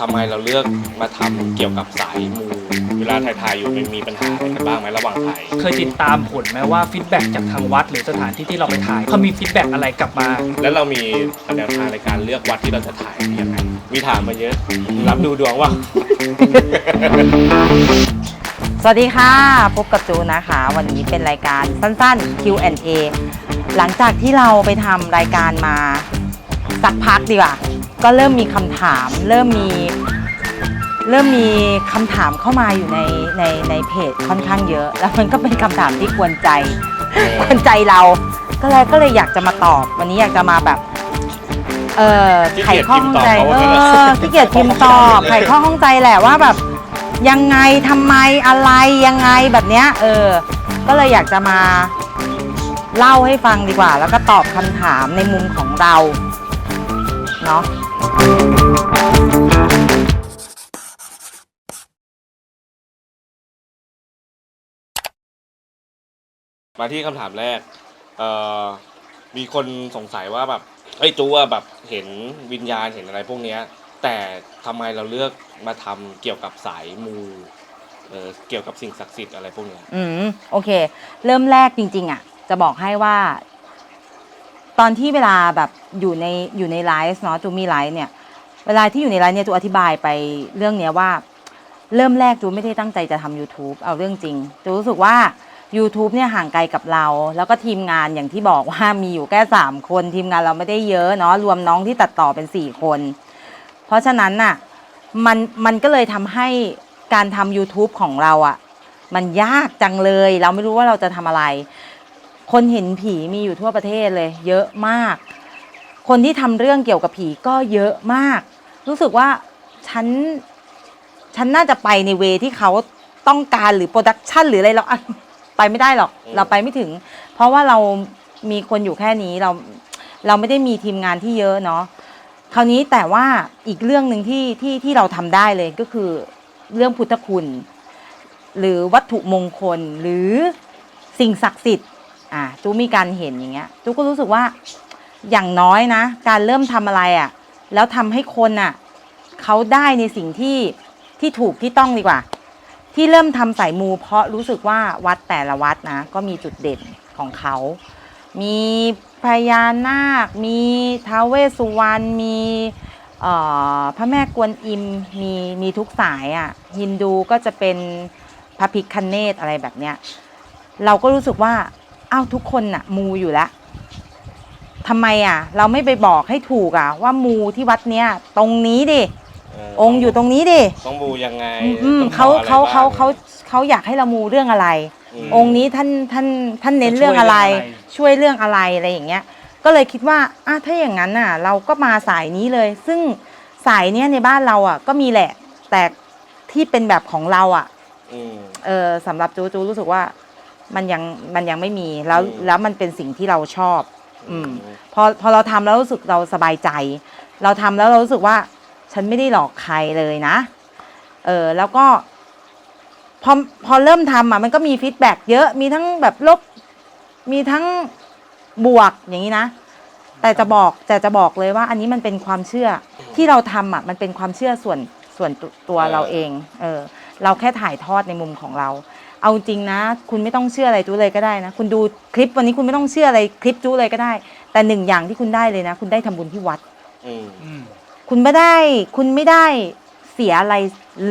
ทำไมเราเลือกมาทำเกี่ยวกับสายมูเวลาถ่ายๆอยู่มันมีปัญหาอะไรกันบ้างไหมระหว่างถ่าย เคยติดตามผลไหมว่าฟีดแบ็กจากทางวัดหรือสถานที่ที่เราไปถ่ายเขามีฟีดแบ็กอะไรกลับมา แล้วเรามีแนวทางในการเลือกวัดที่เราจะถ่ายยังไงมีถามมาเยอะ รับดูดวงว่า สวัสดีค่ะ พบกับจูนะคะ วันนี้เป็นรายการสั้นๆ Q&A หลังจากที่เราไปทำรายการมา สักพักดีกว่า ก็เริ่มมีคำถาม เริ่มมีเริ่มมีคำถามเข้ามาอยู่ในในในเพจค่อนข้างเยอะ แล้วมันก็เป็นคำถามที่กวนใจกวนใจเรา ก็เลยก็เลยอยากจะมาตอบ วันนี้อยากจะมาแบบ เออขี้ไขเกียจข้อพิมพ์ข้องตอบใจเขาเอว่างั้นเหรออขี้เกียจพิมพ์ตอบไขข้อข้องใจแหละว่าแบบ ยังไงทำไมอะไรยังไงแบบเนี้ย เออ ก็เลยอยากจะมาเล่าให้ฟังดีกว่า แล้วก็ตอบคำถามในมุมของเราเนาะ มาที่คำถามแรก เอ่อ มีคนสงสัยว่าแบบเฮ้ยจูว่าแบบเห็นวิญญาณเห็นอะไรพวกเนี้ย แต่ทำไมเราเลือกมาทำเกี่ยวกับสายมูเออเกี่ยวกับสิ่งศักดิ์สิทธิ์อะไรพวกเนี้ย อืมโอเค เริ่มแรกจริง ๆ อะ จะบอกให้ว่า ตอนที่เวลาแบบอยู่ในอยู่ในไลฟ์เนาะจูมีไลฟ์เนี่ย เวลาที่อยู่ในไลฟ์เนี่ยจูอธิบายไปเรื่องเนี้ยว่า เริ่มแรกจูไม่ได้ตั้งใจจะทำ YouTube เอาเรื่องจริงจูรู้สึกว่า YouTube เนี่ยห่างไกลกับเรา แล้วก็ทีมงานอย่างที่บอกว่ามีอยู่แค่สามคน ทีมงานเราไม่ได้เยอะเนาะรวมน้องที่ตัดต่อเป็นสี่คน เพราะฉะนั้นน่ะมันมันก็เลยทำให้การทำ YouTube ของเราอะ่ะ มันยากจังเลย เราไม่รู้ว่าเราจะทำอะไร คนเห็นผีมีอยู่ทั่วประเทศเลย เยอะมาก คนที่ทำเรื่องเกี่ยวกับผีก็เยอะมาก รู้สึกว่าฉันฉันน่าจะไปในเวที่เขาต้องการหรือโปรดักชันหรืออะไรเราอะไปไม่ได้หรอกอืมเราไปไม่ถึง เพราะว่าเรามีคนอยู่แค่นี้เราเราไม่ได้มีทีมงานที่เยอะเนาะคราวนี้แต่ว่าอีกเรื่องหนึ่งที่ที่ที่เราทำได้เลยก็คือเรื่องพุทธคุณ หรือวัตถุมงคลหรือสิ่งศักดิ์สิทธิ์ อะจูมีการเห็นอย่างเงี้ยจูก็รู้สึกว่าอย่างน้อยนะ การเริ่มทำอะไรอะ่ะ แล้วทำให้คนอะเขาได้ในสิ่งที่ที่ถูกที่ต้องดีกว่า ที่เริ่มทำสายมู เพราะรู้สึกว่าวัดแต่ละวัดนะ ก็มีจุดเด่นของเขา มีพญานาค มีท้าวเวสสุวรรณ มีพระแม่กวนอิม มีมีทุกสายอะ่ะ ฮินดูก็จะเป็นพระพิคเนตอะไรแบบเนี้ย เราก็รู้สึกว่า อ้าวทุกคนน่ะ มูอยู่แล้วทำไมอะ เราไม่ไปบอกให้ถูกอะ ว่ามูที่วัดเนี้ยตรงนี้ดิเองค์อยู่ตรงนี้ดิต้องมูยังไงอืมต้องเขาขออะไรเขาเขาบ้ง เขาเขาอยากให้เรามูเรื่องอะไร อืม องค์นี้ท่านท่านท่านเน้นจะช่วยเรื่องอะไรเรื่องอะไร ช่วยเรื่องอะไรอะไรอย่างเงี้ย ก็เลยคิดว่าอะถ้าอย่างนั้นน่ะ เราก็มาสายนี้เลย ซึ่งสายเนี้ยในบ้านเราอะ ก็มีแหละ แต่ที่เป็นแบบของเราอะ อืม เออสำหรับจูจูรู้สึกว่า มันยังมันยังไม่มีแล้วอืมแล้วมันเป็นสิ่งที่เราชอบ อืมพอพอเราทำแล้วรู้สึกเราสบายใจ เราทำแล้วเรารู้สึกว่า ฉันไม่ได้หลอกใครเลยนะ เออแล้วก็ พอพอเริ่มทำอะมันก็มีฟีดแบ็กเยอะมีทั้งแบบลบ มีทั้งบวกอย่างนี้นะ แต่จะบอกแต่จะบอกเลยว่า อันนี้มันเป็นความเชื่อที่เราทำอะมันเป็นความเชื่อส่วนส่วนตัวตัวเออเราเอง เออ เราแค่ถ่ายทอดในมุมของเรา เอาจริงนะ คุณไม่ต้องเชื่ออะไรจูเลยก็ได้นะ คุณดูคลิปวันนี้คุณไม่ต้องเชื่ออะไรคลิปจูเลยก็ได้ แต่หนึ่งอย่างที่คุณได้เลยนะ คุณได้ทำบุญที่วัด อืมอืมคุณไม่ได้ คุณไม่ได้เสียอะไร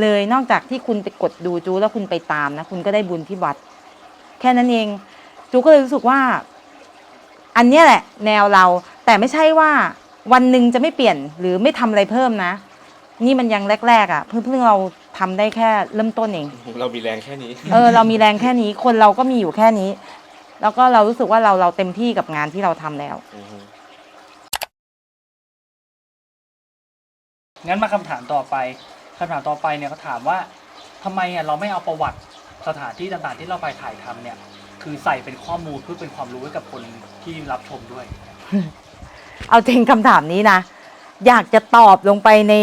เลยนอกจากที่คุณไปกดดูจูแล้วคุณไปตามนะ คุณก็ได้บุญที่วัด แค่นั้นเอง จูก็เลยรู้สึกว่า อันเนี้ยแหละ แนวเรา แต่ไม่ใช่ว่า วันหนึ่งจะไม่เปลี่ยนหรือไม่ทำอะไรเพิ่มนะ นี่มันยังแรกๆอะ่ะ เพิ่งเพิ่งเรา ทำได้แค่เริ่มต้นเอง เรามีแรงแค่นี้ เออเรามีแรงแค่นี้คนเราก็มีอยู่แค่นี้ แล้วก็เรารู้สึกว่าเราเราเต็มที่กับงานที่เราทำแล้วอืมงั้นมาคำถามต่อไปคำถามต่อไปเนี่ยเขาถามว่าทำไมอะเราไม่เอาประวัติสถานที่ต่างๆที่เราไปถ่ายทำเนี่ย คือใส่เป็นข้อมูลเพื่อเป็นความรู้ให้กับคนที่รับชมด้วย เอาจริงคำถามนี้นะ อยากจะตอบลงไปใน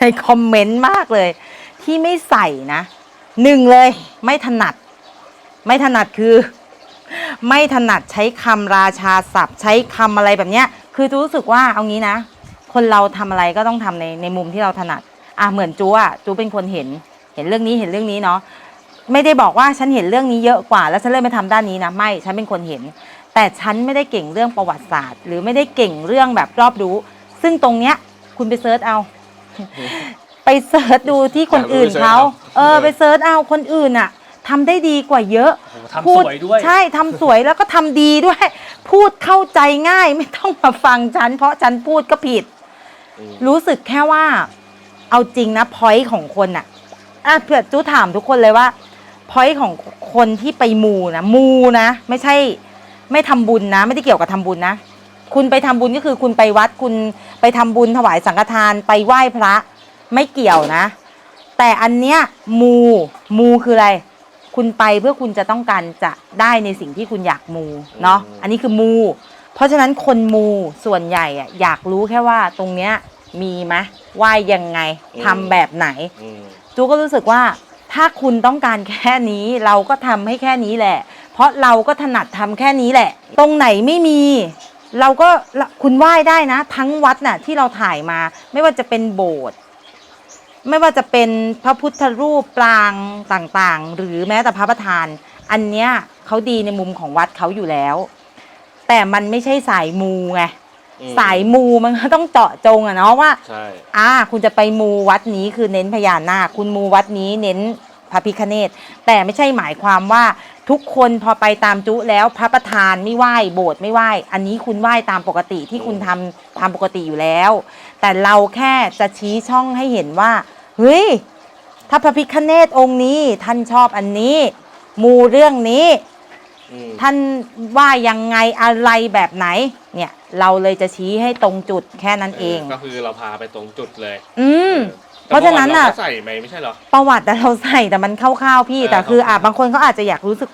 ในคอมเมนต์มากเลย ที่ไม่ใส่นะหนึ่งเลยไม่ถนัด ไม่ถนัดคือ ไม่ถนัดใช้คำราชาศัพท์ ใช้คำอะไรแบบเนี้ย คือจูรู้สึกว่าเอางี้นะ คนเราทำอะไรก็ต้องทำในในมุมที่เราถนัด อะเหมือนจูอะจูเป็นคนเห็น เห็นเรื่องนี้เห็นเรื่องนี้เนาะไม่ได้บอกว่าฉันเห็นเรื่องนี้เยอะกว่า แล้วฉันเลยมาทำด้านนี้นะไม่ฉันเป็นคนเห็น แต่ฉันไม่ได้เก่งเรื่องประวัติศาสตร์ หรือไม่ได้เก่งเรื่องแบบรอบรู้ ซึ่งตรงเนี้ยคุณไปเซิร์ชเอา ไปเซิร์ชดูที่คนอื่นเขาเออไปเซิร์ชเอาคนอื่นอะทำได้ดีกว่าเยอะโอ้โหทำสวยด้วยใช่ทำสวยแล้วก็ทำดีด้วย พูดเข้าใจง่ายไม่ต้องมาฟังฉัน เพราะฉันพูดก็ผิดอืมรู้สึกแค่ว่า เอาจริงนะพอยต์ของคนอะอะเผื่อจูถามทุกคนเลยว่าพอยต์ของคนที่ไปมูนะมูนะ ไม่ใช่ ไม่ทำบุญนะ ไม่ได้เกี่ยวกับทำบุญนะ คุณไปทำบุญก็คือคุณไปวัดคุณไปทำบุญถวายสังฆทานไปไหว้พระ ไม่เกี่ยวนะ แต่อันเนี้ยมูมูคืออะไร คุณไปเพื่อคุณจะต้องการจะได้ในสิ่งที่คุณอยากมูเนาะอืมอันนี้คือมู เพราะฉะนั้นคนมูส่วนใหญ่อะอยากรู้แค่ว่าตรงเนี้ยมีไหมไหว่ายังไงทำแบบไหน อืมจูก็รู้สึกว่าถ้าคุณต้องการแค่นี้เราก็ทำให้แค่นี้แหละ เพราะเราก็ถนัดทำแค่นี้แหละ ตรงไหนไม่มี เราก็คุณไหว้ได้นะ ทั้งวัดน่ะที่เราถ่ายมา ไม่ว่าจะเป็นโบสถ์ ไม่ว่าจะเป็นพระพุทธรูปปรางต่างๆ หรือแม้แต่พระประธาน อันเนี้ยเขาดีในมุมของวัดเขาอยู่แล้ว แต่มันไม่ใช่สายมูไงอืมสายมูมันก็ต้องเจาะจงอะเนาะว่า ใช่ อ่า คุณจะไปมูวัดนี้คือเน้นพญานาค คุณมูวัดนี้เน้นพระพิคเนตแต่ไม่ใช่หมายความว่าทุกคนพอไปตามจุแล้วพระประธานไม่ไหว้โบสถ์ไม่ไหว้อันนี้คุณไหว้ตามปกติที่คุณทำทำปกติอยู่แล้ว แต่เราแค่จะชี้ช่องให้เห็นว่า เฮ้ย ถ้าพระพิคเนตองค์นี้ท่านชอบอันนี้ มูเรื่องนี้ อืมท่านว่ายังไงอะไรแบบไหน เนี่ยเราเลยจะชี้ให้ตรงจุดแค่นั้นเอง ก็คือเราพาไปตรงจุดเลยอืมแต่เพราะฉะนั้นน่ะเมื่อวาเราก็ใส่ไปไม่ใช่เหรอ ประวัติแต่เราใส่แต่มันคร่าวๆพี่ เออแต่คืออะคร่าวๆบางคนเขาอาจจะอยากรู้สึก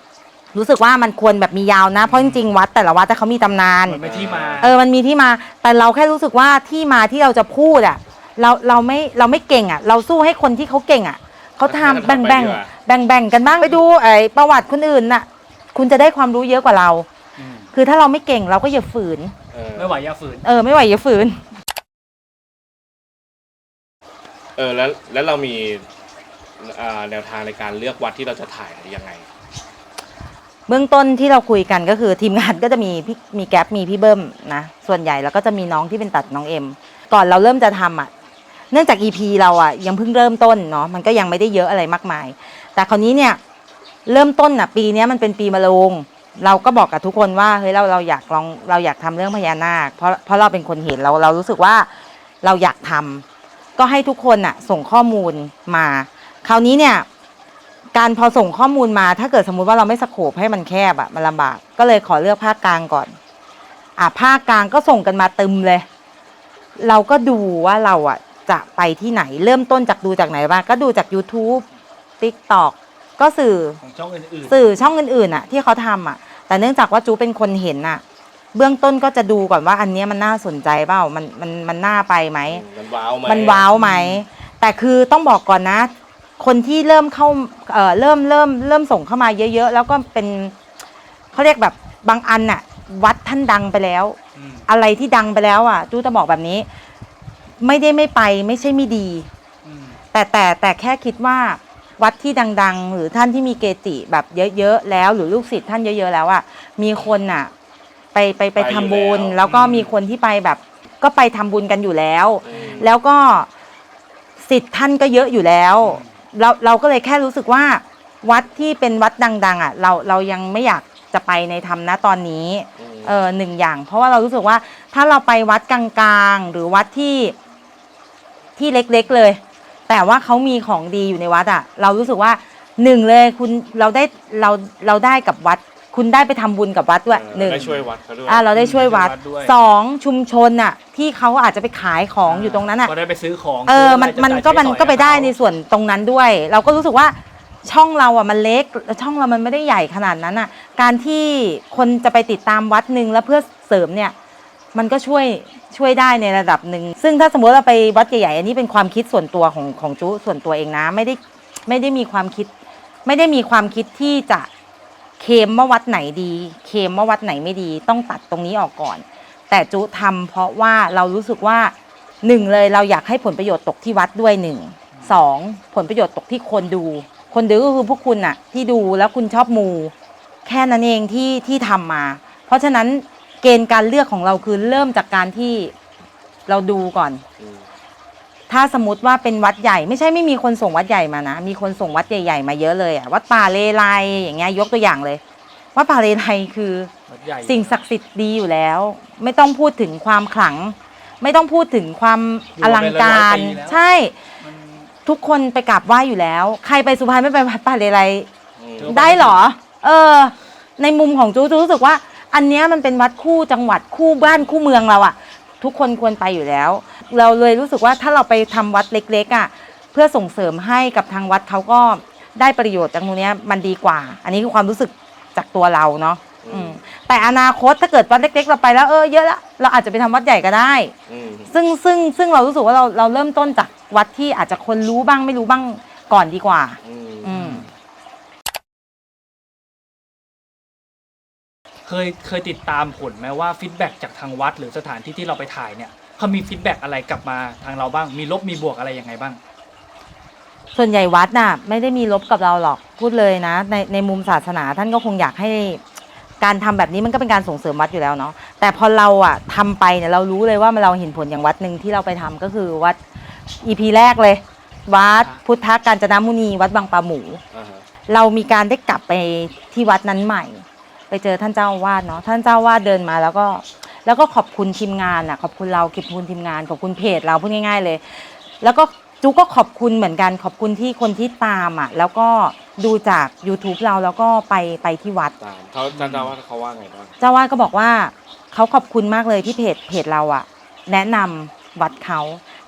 รู้สึกว่ามันควรแบบมียาวนะ เพราะจริงๆวัดแต่ละวัดแต่เขามีตำนาน มันเป็นที่มา เออมันมีที่มาแต่เราแค่รู้สึกว่าที่มาที่เราจะพูดอะ เราเราไม่เราไม่เก่งอะ เราสู้ให้คนที่เขาเก่งอะเขาทำแบ่งแบ่งแบ่งแบ่งกันบ้างไปดูไอ้ประวัติคนอื่นน่ะ คุณจะได้ความรู้เยอะกว่าเรา อืมคือถ้าเราไม่เก่งเราก็อย่าฝืน เออไม่ไหวอย่าฝืน เออไม่ไหวอย่าฝืน เออแล้วแล้วเรามีอ่าแนวทางในการเลือกวัดที่เราจะถ่ายยังไง เบื้องต้นที่เราคุยกันก็คือทีมงานก็จะมีพี่มีแก๊ปมีพี่เบิ้มนะส่วนใหญ่แล้วก็จะมีน้องที่เป็นตัดน้องเอ็ม ก่อนเราเริ่มจะทำอะ เนื่องจาก EP เราอะยังเพิ่งเริ่มต้นเนาะมันก็ยังไม่ได้เยอะอะไรมากมาย แต่คราวนี้เนี่ยเริ่มต้นอะปีนี้มันเป็นปีมะโรงเราก็บอกกับทุกคนว่าเฮ้ยเราเราอยากลองเราอยากทำเรื่องพญานาค เพราะเพราะเราเป็นคนเห็นเราเรารู้สึกว่าเราอยากทำก็ให้ทุกคนอะส่งข้อมูลมา คราวนี้เนี่ยการพอส่งข้อมูลมาถ้าเกิดสมมุติว่าเราไม่สโคปให้มันแคบอะมันลำบากก็เลยขอเลือกภาคกลางก่อน อะภาคกลางก็ส่งกันมาตึมเลย เราก็ดูว่าเราอะ จะไปที่ไหนเริ่มต้นจากดูจากไหนบ้างก็ดูจาก YouTube TikTok ก็สื่อของช่องอื่นสื่อช่องอื่นๆอะที่เขาทำอะแต่เนื่องจากว่าจูเป็นคนเห็นอะเบื้องต้นก็จะดูก่อนว่าอันเนี้ยมันน่าสนใจเปล่ามันมันมันน่าไปไหม มันว้าวไหมมันว้าวไหม แต่คือต้องบอกก่อนนะ คนที่เริ่มเข้าเอ่อเริ่มเริ่มเริ่มส่งเข้ามาเยอะ ๆ แล้วก็เป็นเขาเรียกแบบบางอันน่ะ วัดท่านดังไปแล้วๆอืมอะไรที่ดังไปแล้วอะจู้จะบอกแบบนี้ ไม่ได้ไม่ไปไม่ใช่ไม่ดีอืมแต่แต่แต่แค่คิดว่าวัดที่ดัง ๆ หรือท่านที่มีเกจิแบบเยอะๆแล้ว หรือลูกศิษย์ท่านเยอะ ๆ แล้วอะมีคนอะไปไปไปทำบุญแล้วก็มีคนที่ไปแบบ ก็ไปทำบุญกันอยู่แล้วอืมแล้วก็สิทธิ์ท่านก็เยอะอยู่แล้ว เราเราก็เลยแค่รู้สึกว่า วัดที่เป็นวัดดัง ๆ อะ เราเรายังไม่อยากจะไปในธรรมนะตอนนี้มเออหนึ่งอย่าง เพราะว่าเรารู้สึกว่าถ้าเราไปวัดกลางๆ หรือวัดที่ ที่เล็กๆเลย แต่ว่าเขามีของดีอยู่ในวัดอะ เรารู้สึกว่าหนึ่งเลยคุณเราได้เราเราได้กับวัด คุณได้ไปทำบุญกับวัดด้วยเออหนึ่ง ได้ช่วยวัดเขาด้วยอ่าเราได้ช่วยวัดช่วยวัดด้วยสองชุมชนอะ ที่เขาอาจจะไปขายของอยู่ตรงนั้นอะก็ได้ไปซื้อของเออซื้ะไรมันจะมันจ่ายก็มันใช้สอยก็ไปได้ให้เขาในส่วนตรงนั้นด้วย เราก็รู้สึกว่าช่องเราอะมันเล็กแล้วช่องเรามันไม่ได้ใหญ่ขนาดนั้นอะ การที่คนจะไปติดตามวัดหนึ่งแล้วเพื่อเสริมเนี่ย มันก็ช่วยช่วยได้ในระดับหนึ่ง ซึ่งถ้าสมมติเราไปวัดใหญ่ๆอันนี้เป็นความคิดส่วนตัวของของจุส่วนตัวเองนะ ไม่ได้ไม่ได้มีความคิด ไม่ได้มีความคิดที่จะเคลมว่าวัดไหนดี เคลมว่าวัดไหนไม่ดี ต้องตัดตรงนี้ออกก่อน แต่จุทำเพราะว่าเรารู้สึกว่าหนึ่งเลยเราอยากให้ผลประโยชน์ตกที่วัดด้วยหนึ่งสองผลประโยชน์ตกที่คนดู คนดูก็คือพวกคุณอะที่ดูแล้วคุณชอบมู แค่นั้นเองที่ที่ทำมา เพราะฉะนั้น เกณฑ์การเลือกของเราคือเริ่มจากการที่เราดูก่อน อืมถ้าสมมติว่าเป็นวัดใหญ่ไม่ใช่ไม่มีคนส่งวัดใหญ่มานะ มีคนส่งวัดใหญ่ๆมาเยอะเลยอะวัดป่าเลไลอย่างเงี้ยยกตัวอย่างเลย วัดป่าเลไลคือ วัดใหญ่สิ่งศักดิ์สิทธิ์ดีอยู่แล้ว ไม่ต้องพูดถึงความขลัง ไม่ต้องพูดถึงความอลังการ ใช่ มันทุกคนไปกราบไหว้อยู่แล้ว ใครไปสุพรรณไม่ไปวัดป่าเลไล อืมได้เหรอ เออ ในมุมของจูจูรู้สึกว่า อันเนี้ยมันเป็นวัดคู่จังหวัดคู่บ้านคู่เมืองเราอะทุกคนควรไปอยู่แล้ว เราเลยรู้สึกว่าถ้าเราไปทำวัดเล็กๆอะเพื่อส่งเสริมให้กับทางวัดเขาก็ได้ประโยชน์จากตรงเนี้ยมันดีกว่า อันนี้คือความรู้สึกจากตัวเราเนาะอืมแต่อนาคตถ้าเกิดวัดเล็ก ๆ เราไปแล้วเออเยอะละเราอาจจะไปทำวัดใหญ่ก็ได้ อืมซึ่งซึ่งซึ่งเรารู้สึกว่าเราเราเริ่มต้นจากวัดที่อาจจะคนรู้บ้างไม่รู้บ้างก่อนดีกว่า อืม อืม เคยเคยติดตามผลไหมว่าฟีดแบ็กจากทางวัด หรือสถานที่ที่เราไปถ่ายเนี่ยเขามีฟีดแบ็กอะไรกลับมาทางเราบ้าง มีลบมีบวกอะไรยังไงบ้าง ส่วนใหญ่วัดน่ะ ไม่ได้มีลบกับเราหรอกพูดเลยนะ ในในมุมศาสนาท่านก็คงอยากให้การทำแบบนี้มันก็เป็นการส่งเสริมวัดอยู่แล้วเนาะแต่พอเราอะทำไปเนี่ยเรารู้เลยว่ามันเราเห็นผลอย่างวัดหนึ่งที่เราไปทำก็คือวัดอีพีแรกเลย วัดพุทธการจนมุนี วัดบางปลาหมู อ่าฮะ เรามีการได้กลับไปที่วัดนั้นใหม่ ไปเจอท่านเจ้าอาวาสเนาะท่านเจ้าอาวาสเดินมาแล้วก็แล้วก็ขอบคุณทีมงานอะขอบคุณเราขอบคุณทีมงานขอบคุณเพจเราพูดง่าย ๆ เลย แล้วก็จูก็ขอบคุณเหมือนกันขอบคุณที่คนที่ตามอะแล้วก็ดูจาก YouTube เราแล้วก็ไปไปที่วัด ตามเขาท่านเจ้าว่าเขาว่าไงบ้างเจ้าอาวาสก็บอกว่าเขาขอบคุณมากเลยที่เพจเพจเราอะแนะนำวัดเขา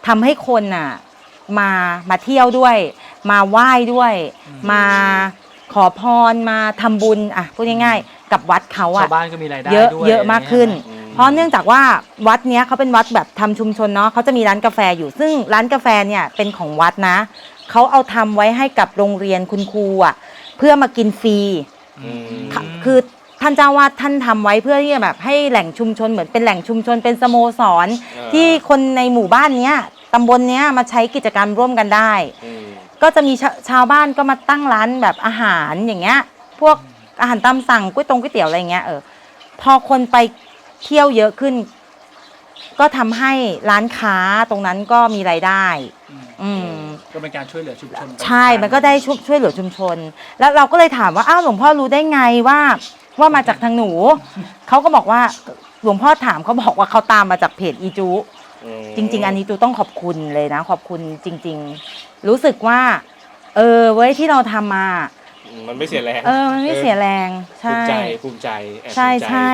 ทำให้คนน่ะมามาเที่ยวด้วย มาไหว้ด้วยอืมมาขอพรมาทำบุญอะพูดง่ายๆ กับวัดเขาชาอะวบ้านก็มีรายได้เยอะด้วยเยอะมากขึ้น อืม เพราะเนื่องจากว่าวัดเนี้ยเขาเป็นวัดแบบทำชุมชนเนาะเขาจะมีร้านกาแฟอยู่ ซึ่งร้านกาแฟเนี่ยเป็นของวัดนะ เขาเอาทำไว้ให้กับโรงเรียนคุณครูอะเพื่อมากินฟรี อืม ค่ะคือท่านเจ้าวาดท่านทำไว้เพื่อที่จะแบบให้แหล่งชุมชนเหมือนเป็นแหล่งชุมชนเป็นสโมสรอ่าที่คนในหมู่บ้านเนี้ยตำบลเนี้ยมาใช้กิจกรรมร่วมกันได้ อืม ก็จะมีชาชาวบ้านก็มาตั้งร้านแบบอาหารอย่างเงี้ยพวก อาหารตามสั่งก๋วยตงก๋วยเตี๋ยวอะไรอย่างเงี้ยเออพอคนไปเที่ยวเยอะขึ้น ก็ทำให้ร้านค้าตรงนั้นก็มีรายได้ อืม ก็เป็นการช่วยเหลือชุมชนไปใช่ มันก็ได้ช่วยช่วยเหลือชุมชน แล้วเราก็เลยถามว่า อ้าว หลวงพ่อรู้ได้ไงว่า ว่ามาจากทางหนู เขาก็บอกว่า หลวงพ่อถามเขาบอกว่าเขาตามมาจากเพจอีจูอืมจริง ๆ อันนี้จูต้องขอบคุณเลยนะ ขอบคุณจริง ๆ รู้สึกว่า เออ เว้ยที่เราทำมา มันไม่เสียแรงเออมันไม่เสียแรงภูใช่มิใจภูมิใจแอบใช่ภูมิจใช่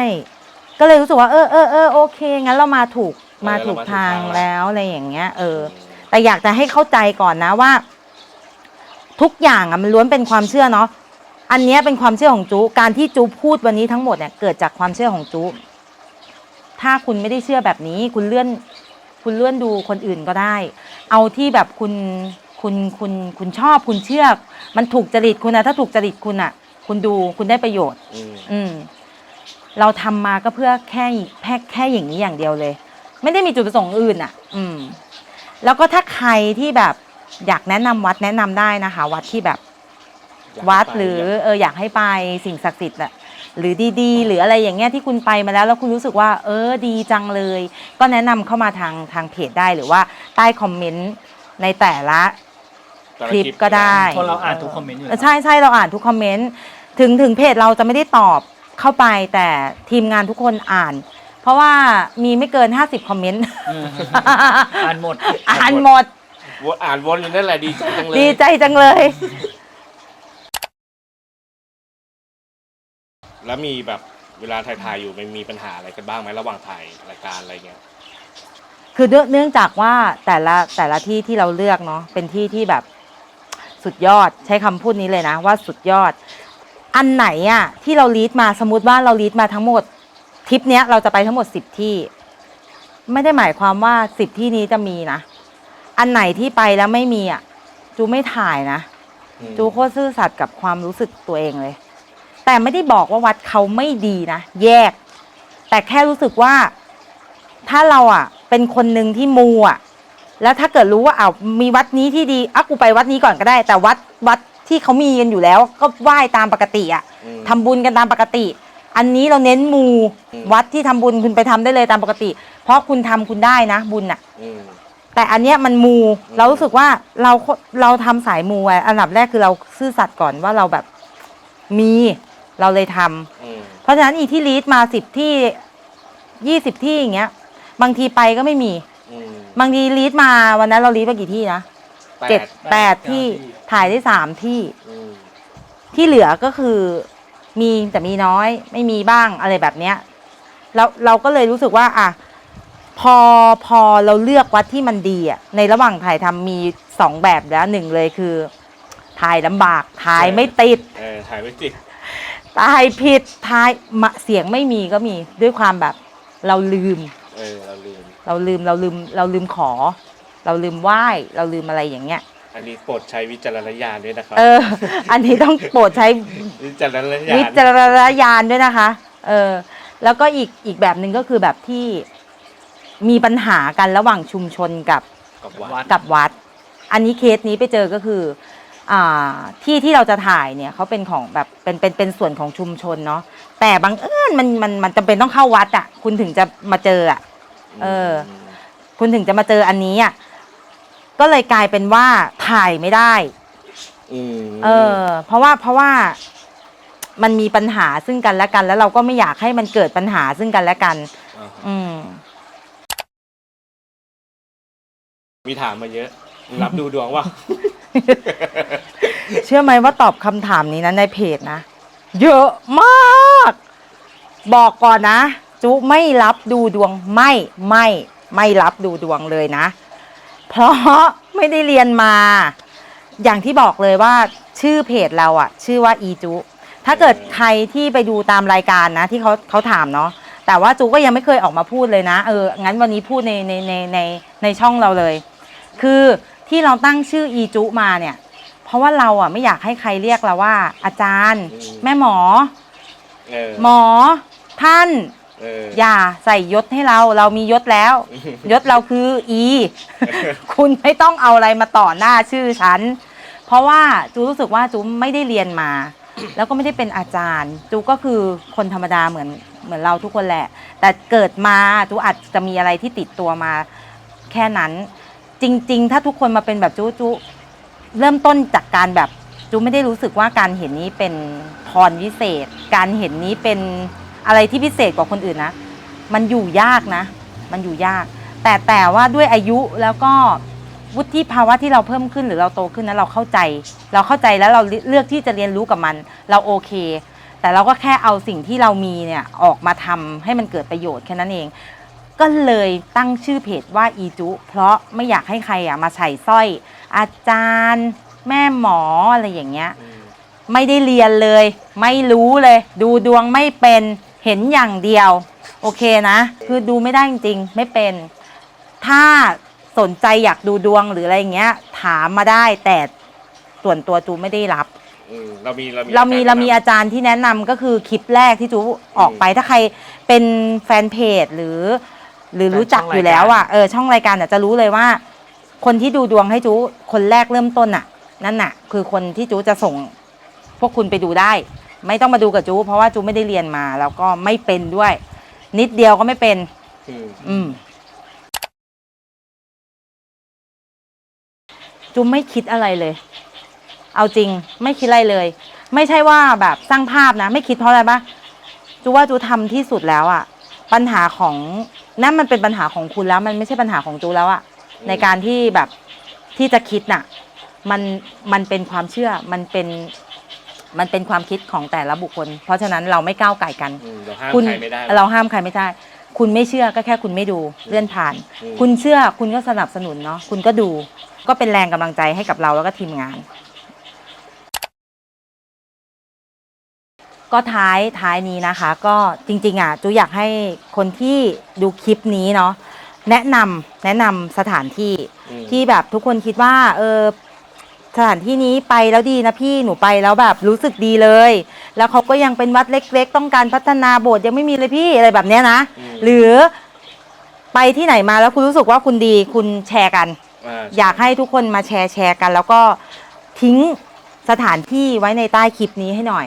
ก็เลยรู้สึกว่าเออเออเออโอเค งั้นเรามาถูกมาถูกทางแล้วอะไรอย่างเงี้ย เออ แต่อยากจะให้เข้าใจก่อนนะว่า ทุกอย่างอะมันล้วนเป็นความเชื่อเนาะอันเนี้ยเป็นความเชื่อของจูการที่จูพูดวันนี้ทั้งหมดเนี่ยเกิดจากความเชื่อของจูถ้าคุณไม่ได้เชื่อแบบนี้ คุณเลื่อน คุณเลื่อนดูคนอื่นก็ได้ เอาที่แบบคุณ คุณคุณคุณชอบคุณเชื่อ มันถูกจริตคุณนะถ้าถูกจริตคุณอะคุณดูคุณได้ประโยชน์ อืมอืม เราทำมาก็เพื่อแค่แค่แค่อย่างนี้อย่างเดียวเลย ไม่ได้มีจุดประสงค์อื่นอะ อืม แล้วก็ถ้าใครที่แบบอยากแนะนำวัดแนะนำได้นะคะ วัดที่แบบอยากวัดไปหรือเอออยากให้ไปสิ่งศักดิ์สิทธิ์อะหรือดีๆ หรืออะไรอย่างเงี้ยที่คุณไปมาแล้วแล้วคุณรู้สึกว่า เออดีจังเลย ก็แนะนำเข้ามาทางทางเพจได้หรือว่าใต้คอมเมนต์ในแต่ละ แต่ละคลิปก็ได้เพราะเราอ่านทุกคอมเมนต์อยู่แล้ว ใช่ใช่เราอ่านทุกคอมเมนต์ถึงถึงเพจเราจะไม่ได้ตอบเข้าไปแต่ทีมงานทุกคนอ่าน เพราะว่ามีไม่เกิน 50 คอมเมนต์เอออ่านหมด อ่านหมด วนอ่านวนอยู่นั่นแหละดีใจจังเลย ดีใจจังเลย แล้วมีแบบเวลาถ่ายๆอยู่มันมีปัญหาอะไรกันบ้างไหมระหว่างถ่ายรายการอะไรเงี้ย คือเนื่องเนื่องจากว่าแต่ละแต่ละที่ที่เราเลือกเนาะเป็นที่ที่แบบ สุดยอดใช้คำพูดนี้เลยนะว่าสุดยอด อันไหนอะที่เราลีดมาสมมติว่าเราลีดมาทั้งหมดทริปเนี้ยเราจะไปทั้งหมดสิบที่ ไม่ได้หมายความว่าสิบที่นี้จะมีนะ อันไหนที่ไปแล้วไม่มีอะจูไม่ถ่ายนะอืมจูโคตรซื่อสัตย์กับความรู้สึกตัวเองเลย แต่ไม่ได้บอกว่าวัดเขาไม่ดีนะ แยก แต่แค่รู้สึกว่า ถ้าเราอะ เป็นคนหนึ่งที่มูอะ แล้วถ้าเกิดรู้ว่าอ้าวมีวัดนี้ที่ดีอะกูไปวัดนี้ก่อนก็ได้ แต่วัดวัดที่เขามีกันอยู่แล้ว ก็ไหว้ตามปกติอะอืม ทำบุญกันตามปกติ อันนี้เราเน้นมูอืมวัดที่ทำบุญคุณไปทำได้เลยตามปกติ เพราะคุณทำคุณได้นะ บุญอะอืม แต่อันเนี้ยมันมูเรารู้สึกว่าเราเราทำสายมูอะอันดับแรกคือเราซื่อสัตย์ก่อนว่าเราแบบมีเราเลยทำ อืม เพราะฉะนั้นอีที่ลีดมาสิบที่ยี่สิบที่อย่างเงี้ย บางทีไปก็ไม่มีอืม บางทีลีดมาวันนั้นเราลีดไปกี่ที่นะแปเจ็ดดแปดที่ ถ่ายได้สามที่ อืมที่เหลือก็คือมีแต่มีน้อยไม่มีบ้างอะไรแบบเนี้ยแล้วเราก็เลยรู้สึกว่า อะ พอพอเราเลือกวัดที่มันดีอะในระหว่างถ่ายทำมีสองแบบแล้วหนึ่งเลยคือ ถ่ายลำบากถ่ายไม่ติด เออถ่ายไม่ติดถ่ายผิดถ่ายมะเสียงไม่มีก็มีด้วยความแบบเราลืม เออเราลืม เราลืมเราลืมเราลืมขอ เราลืมไหว้เราลืมอะไรอย่างเงี้ย อันนี้โปรดใช้วิจารณญาณด้วยนะครับ เออ อันนี้ต้องโปรดใช้วิจารณญาวิณจารณญาณด้วยนะคะ เออ แล้วก็อีกอีกแบบหนึ่งก็คือแบบที่มีปัญหากันระหว่างชุมชนกับกับวัวัดดกับวัด อันนี้เคสนี้ไปเจอก็คืออ่าที่ที่เราจะถ่ายเนี่ยเขาเป็นของแบบเป็นเป็นเป็นส่วนของชุมชนเนาะแต่บางเอิญมันมันมันจำเป็นต้องเข้าวัดอะ่ะ คุณถึงจะมาเจออะ่ะ เออ คุณถึงจะมาเจออันนี้อะ่ะก็เลยกลายเป็นว่าถ่ายไม่ได้ อืมเออ เพราะว่าเพราะว่ามันมีปัญหาซึ่งกันและกัน แล้วเราก็ไม่อยากให้มันเกิดปัญหาซึ่งกันและกันอ่าฮะอืม มีถามมาเยอะ รับดูดวงว่า เชื่อไหมว่าตอบคำถามนี้นะในเพจนะ เยอะมาก บอกก่อนนะ จุไม่รับดูดวงไม่ไม่ไม่รับดูดวงเลยนะ เพราะไม่ได้เรียนมา อย่างที่บอกเลยว่าชื่อเพจเราอะชื่อว่าอีจุ ถ้าเกิดใครที่ไปดูตามรายการนะ ที่เขาเขาถามเนาะแต่ว่าจุก็ยังไม่เคยออกมาพูดเลยนะ เออ งั้นวันนี้พูดในในในในในช่องเราเลย คือที่เราตั้งชื่ออีจุมาเนี่ย เพราะว่าเราอะไม่อยากให้ใครเรียกเราว่า อาจารย์อืมแม่หมอเออหมอ ท่าน เออ อย่าใส่ยศให้เราเรามียศแล้ว ยศเราคืออี คุณไม่ต้องเอาอะไรมาต่อหน้าชื่อฉัน เพราะว่าจูรู้สึกว่าจูไม่ได้เรียนมา แล้วก็ไม่ได้เป็นอาจารย์ จูก็คือคนธรรมดาเหมือนเหมือนเราทุกคนแหละ แต่เกิดมาจูอาจจะมีอะไรที่ติดตัวมา แค่นั้น จริง ๆ ถ้าทุกคนมาเป็นแบบจูจูเริ่มต้นจากการแบบจูไม่ได้รู้สึกว่าการเห็นนี้เป็นพรวิเศษ การเห็นนี้เป็น อะไรที่พิเศษกว่าคนอื่นนะ มันอยู่ยากนะ มันอยู่ยาก แต่แต่ว่าด้วยอายุแล้วก็วุฒิภาวะที่เราเพิ่มขึ้นหรือเราโตขึ้นนะเราเข้าใจ เราเข้าใจแล้วเราเลือกที่จะเรียนรู้กับมัน เราโอเค แต่เราก็แค่เอาสิ่งที่เรามีเนี่ยออกมาทำให้มันเกิดประโยชน์แค่นั้นเอง ก็เลยตั้งชื่อเพจว่าอีจุเพราะไม่อยากให้ใครอะมาใส่สร้อย อาจารย์ แม่หมออะไรอย่างเงี้ยอืมไม่ได้เรียนเลย ไม่รู้เลย ดูดวงไม่เป็น เห็นอย่างเดียว โอเคนะ คือดูไม่ได้จริงๆ ไม่เป็น ถ้าสนใจอยากดูดวงหรืออะไรอย่างเงี้ย ถามมาได้แต่ส่วนตัวจูไม่ได้รับ อืมเรามีเรามีเรามีอจเรามีแนะนอาจารย์ที่แนะนำก็คือคลิปแรกที่จูออกไปถ้าใครเป็นแฟนเพจหรือ หรือรู้จักอยู่แล้วอะเออช่องรายการเนี่ยจะรู้เลยว่า คนที่ดูดวงให้จูคนแรกเริ่มต้นน่ะ นั่นน่ะ คือคนที่จูจะส่งพวกคุณไปดูได้ ไม่ต้องมาดูกับจูเพราะว่าจูไม่ได้เรียนมาแล้วก็ไม่เป็นด้วย นิดเดียวก็ไม่เป็นำอืมอืมจูไม่คิดอะไรเลย เอาจริงไม่คิดอะไรเลย ไม่ใช่ว่าแบบสร้างภาพนะ ไม่คิดเพราะอะไรปะจูว่าจูทำที่สุดแล้วอะปัญหาของนั่นมันเป็นปัญหาของคุณแล้ว มันไม่ใช่ปัญหาของจูแล้วอะในการที่แบบที่จะคิดน่ะ มันมันเป็นความเชื่อมันเป็น มันเป็นความคิดของแต่ละบุคคล เพราะฉะนั้นเราไม่ก้าวไก่กัน อืมเราห้ามคุณใครไม่ได้เราห้ามใครไม่ได้ คุณไม่เชื่อก็แค่คุณไม่ดูเลื่อนผ่าน อืม คุณเชื่อคุณก็สนับสนุนเนาะคุณก็ดู ก็เป็นแรงกำลังใจให้กับเราแล้วก็ทีมงาน ก็ท้ายท้ายนี้นะคะ ก็จริงๆอะจูอยากให้คนที่ดูคลิปนี้เนาะแนะนำแนะนำสถานที่ อืมที่แบบทุกคนคิดว่าเออ สถานที่นี้ไปแล้วดีนะพี่หนูไปแล้วแบบรู้สึกดีเลย แล้วเขาก็ยังเป็นวัดเล็ก ๆ ต้องการพัฒนาโบสถ์ยังไม่มีเลยพี่อะไรแบบเนี้ยนะอืมหรือไปที่ไหนมาแล้วคุณรู้สึกว่าคุณดีคุณแชร์กัน อ่าอยากให้ทุกคนมาแชร์แชร์กัน แล้วก็ทิ้งสถานที่ไว้ในใต้คลิปนี้ให้หน่อย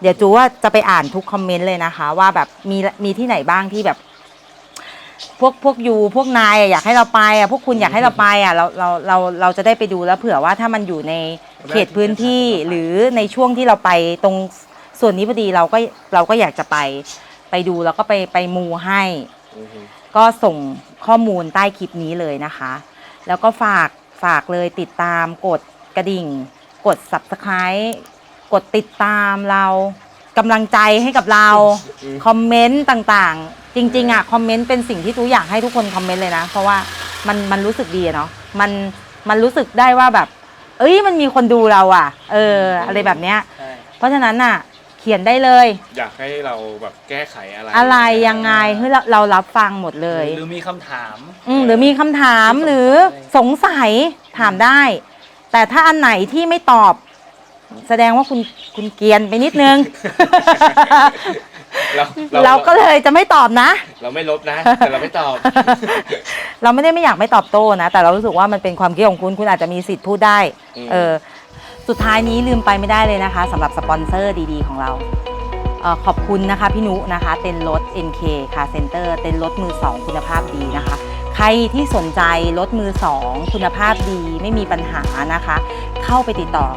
เดี๋ยวจูว่าจะไปอ่านทุกคอมเมนต์เลยนะคะ ว่าแบบมีมีที่ไหนบ้างที่แบบ พวกพวกยูพวกนายอะอยากให้เราไปอะพวกคุณอยากให้เราไปอะเราเราเราเราจะได้ไปดูแล้วเผื่อว่าถ้ามันอยู่ในเขตพื้นที่หรือในช่วงที่เราไปตรงส่วนนี้พอดีเราก็เราก็อยากจะไปไปดูแล้วก็ไปไปมูให้อือฮึก็ส่งข้อมูลใต้คลิปนี้เลยนะคะ แล้วก็ฝากฝากเลยติดตามกดกระดิ่ง กด subscribe กดติดตามเรากำลังใจให้กับเรา คอมเมนต์ต่างๆ จริงๆอะคอมเมนต์เป็นสิ่งที่ตูอยากให้ทุกคนคอมเมนต์เลยนะ เพราะว่ามันมันรู้สึกดีอะเนาะมันมันรู้สึกได้ว่าแบบ เอ้ยมันมีคนดูเราอะ เออ อะไรแบบเนี้ย ใช่เพราะฉะนั้นอะ เขียนได้เลย อยากให้เราแบบแก้ไขอะไรอะไรยังไงเฮ้ยเราเรารับฟังหมดเลย หรือมีคำถามอืมหรือมีคำถามหรือสงสัยถามได้ แต่ถ้าอันไหนที่ไม่ตอบ แสดงว่าคุณคุณเกรียนไปนิดนึง เราเราก็เลยจะไม่ตอบนะ เราไม่ลบนะแต่เราไม่ตอบ เราไม่ได้ไม่อยากไม่ตอบโต้นะ แต่เรารู้สึกว่ามันเป็นความคิดของคุณคุณอาจจะมีสิทธิ์พูดได้อืมเออสุดท้ายนี้ลืมไปไม่ได้เลยนะคะสำหรับสปอนเซอร์ดีๆ ของเราเออขอบคุณนะคะพี่นุนะคะ เต็นรถ NK Car Center เต็นรถมือ 2 คุณภาพดีนะคะ ใครที่สนใจรถมือ 2 คุณภาพดีไม่มีปัญหานะคะ เข้าไปติดต่อ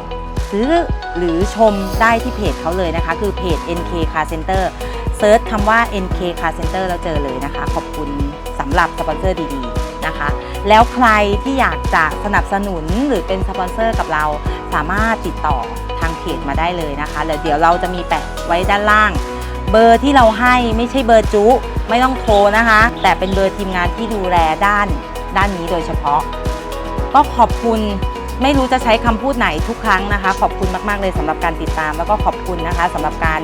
ซื้อหรือชมได้ที่เพจเขาเลยนะคะ คือเพจ NK Car Center เซิร์ชคำว่า NK Car Center แล้วเจอเลยนะคะ ขอบคุณสำหรับสปอนเซอร์ดีๆนะคะ แล้วใครที่อยากจะสนับสนุนหรือเป็นสปอนเซอร์กับเราสามารถติดต่อทางเพจมาได้เลยนะคะแล้วเดี๋ยวเราจะมีแปะไว้ด้านล่าง เบอร์ที่เราให้ไม่ใช่เบอร์จุ ไม่ต้องโทรนะคะ แต่เป็นเบอร์ทีมงานที่ดูแลด้านด้านนี้โดยเฉพาะ ก็ขอบคุณ ไม่รู้จะใช้คำพูดไหนทุกครั้งนะคะ ขอบคุณมากๆเลยสำหรับการติดตาม แล้วก็ขอบคุณนะคะสำหรับการ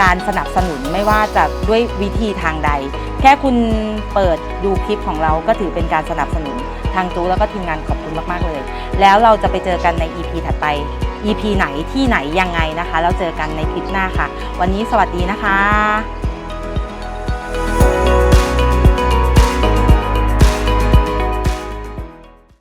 การสนับสนุนไม่ว่าจะด้วยวิธีทางใด แค่คุณเปิดดูคลิปของเราก็ถือเป็นการสนับสนุนทางจูแล้วก็ทีมงานขอบคุณมาก ๆ เลย แล้วเราจะไปเจอกันใน EP ถัดไป EP ไหนที่ไหนยังไงนะคะ แล้วเจอกันในคลิปหน้าค่ะ วันนี้สวัสดีนะคะ